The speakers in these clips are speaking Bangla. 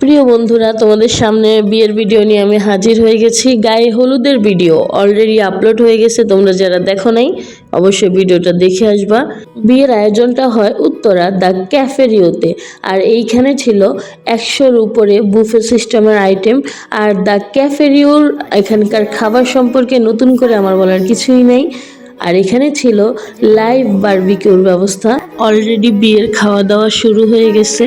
প্রিয় বন্ধুরা, তোমাদের সামনে বিয়ের ভিডিও নিয়ে আমি হাজির হয়ে গেছি। গায়ে হলুদের ভিডিও অলরেডি আপলোড হয়ে গেছে, তোমরা যারা দেখো নাই, অবশ্যই ভিডিওটা দেখে আসবা। বিয়ের আয়োজনটা হয় উত্তরা দ্য ক্যাফেরিওতে আর এইখানে ছিল একশোর উপরে বুফে সিস্টেমের আইটেম আর দ্য ক্যাফেরিওর এখানকার খাবার সম্পর্কে নতুন করে আমার বলার কিছুই নেই। আর এখানে ছিল লাইভ বারবিকিউর ব্যবস্থা। অলরেডি বিয়ের খাওয়া দাওয়া শুরু হয়ে গেছে।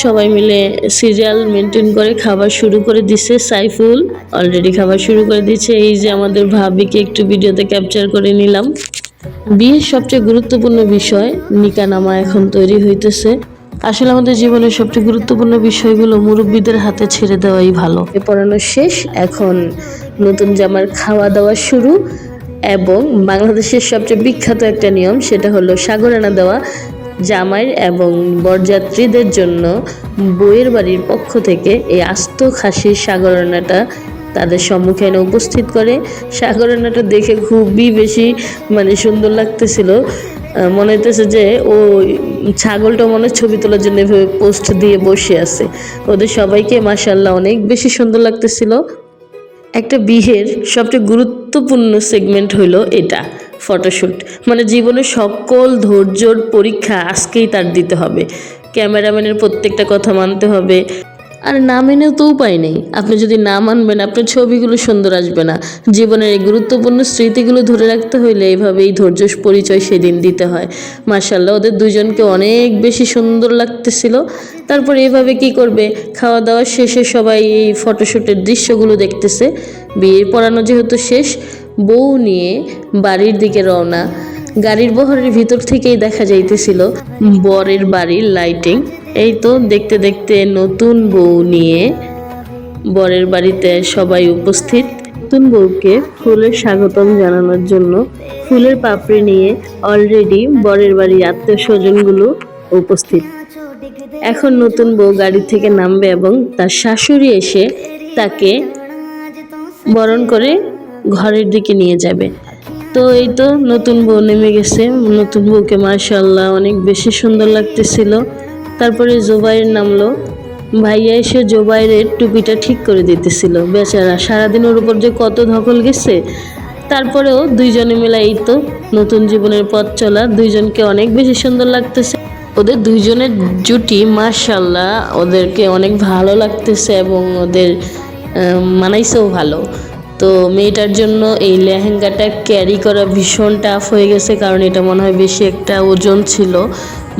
সবাই মিলে সিরিয়াল মেনটেন করে খাবার শুরু করে দিছে, সাইফুল অলরেডি খাবার শুরু করে দিচ্ছে এই যে আমাদের ভাবিকে একটু ভিডিওতে ক্যাপচার করে নিলাম। বিয়ের সবচেয়ে গুরুত্বপূর্ণ বিষয় নিকানামা এখন তৈরি হইতেছে। আসলে আমাদের জীবনের সবচেয়ে গুরুত্বপূর্ণ বিষয়গুলো মুরব্বীদের হাতে ছেড়ে দেওয়াই ভালো। পড়ানো শেষ, এখন নতুন জামার খাওয়া দাওয়া শুরু। এবং বাংলাদেশের সবচেয়ে বিখ্যাত একটা নিয়ম, সেটা হলো সাগরানা দেওয়া। জামাইয়ের এবং বরযাত্রীদের জন্য বইয়ের বাড়ির পক্ষ থেকে এই আস্ত খাসির সাগরানাটা তাদের সম্মুখে এনে উপস্থিত করে। সাগরানাটা দেখে খুবই বেশি মানে সুন্দর লাগতেছিল। মনে হইতেছে যে ও ছাগলটা মনে ছবি তোলার জন্য এভাবে পোস্ট দিয়ে বসে আছে। ওদের সবাইকে মাসাল্লাহ অনেক বেশি সুন্দর লাগতেছিল। একটা বিহের সবচেয়ে গুরুত্বপূর্ণ সেগমেন্ট হলো এটা। ফটোশ্যুট মানে জীবনের সকল ধৈর্যর পরীক্ষা আজকেই তার দিতে হবে। ক্যামেরাম্যানের প্রত্যেকটা কথা মানতে হবে। আর না মেনেও তো উপায় নেই। আপনি যদি না মানবেন, আপনার ছবিগুলো সুন্দর আসবে না। জীবনের এই গুরুত্বপূর্ণ স্মৃতিগুলো ধরে রাখতে হইলে এইভাবেই ধৈর্য পরিচয় সেদিন দিতে হয়। মার্শাল্লাহ ওদের দুজনকে অনেক বেশি সুন্দর লাগতেছিল। তারপর এভাবে কি করবে? খাওয়া দাওয়া শেষে সবাই এই ফটোশ্যুটের দৃশ্যগুলো দেখতেছে। বিয়ের পড়ানো যেহেতু শেষ বউ নিয়ে বাড়ির দিকে রওনা। গাড়ির বহরের ভিতর থেকেই দেখা যাইতেছিল বরের বাড়ির লাইটিং এই তো দেখতে দেখতে নতুন বউ নিয়ে বরের বাড়িতে সবাই উপস্থিত। নতুন বউকে ফুলের স্বাগতম জানানোর জন্য ফুলের পাপড়ি নিয়ে অলরেডি বরের বাড়ির আত্মীয় স্বজনগুলো উপস্থিত। এখন নতুন বউ গাড়ি থেকে নামবে এবং তার শাশুড়ি এসে তাকে বরণ করে ঘরের দিকে নিয়ে যাবে। তো এই তো নতুন বউ নেমে গেছে। নতুন বউকে মার্শাল্লাহ অনেক বেশি সুন্দর লাগতেছিল। তারপরে জোবাইর নামলো। ভাইয়া এসে জোবাইরের টুপিটা ঠিক করে দিতেছিল। বেচারা সারাদিন ওর উপর যে কত ধকল গেছে, তারপরেও দুইজনে মিলে এই তো নতুন জীবনের পথ চলা। দুইজনকে অনেক বেশি সুন্দর লাগতেছে। ওদের দুইজনের জুটি মার্শাল্লাহ ওদেরকে অনেক ভালো লাগতেছে এবং ওদের মানাইছেও ভালো। তো মেয়েটার জন্য এই লেহেঙ্গাটা ক্যারি করা ভীষণ টাফ হয়ে গেছে, কারণ এটা মনে হয় বেশি একটা ওজন ছিল।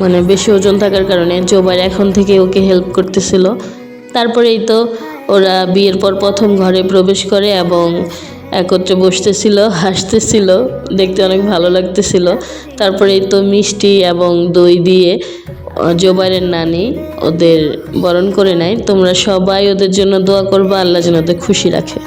মানে বেশি ওজন থাকার কারণে জোবার এখন থেকে ওকে হেল্প করতেছিল। তারপরে এই তো ওরা বিয়ের পর প্রথম ঘরে প্রবেশ করে এবং একত্রে বসতেছিল, হাসতেছিল, দেখতে অনেক ভালো লাগতেছিল। তারপরে তো মিষ্টি এবং দই দিয়ে জোবাইরের নানি ওদের বরণ করে নেয়। তোমরা সবাই ওদের জন্য দোয়া করবা, আল্লাহ যেন ওদের খুশি রাখে।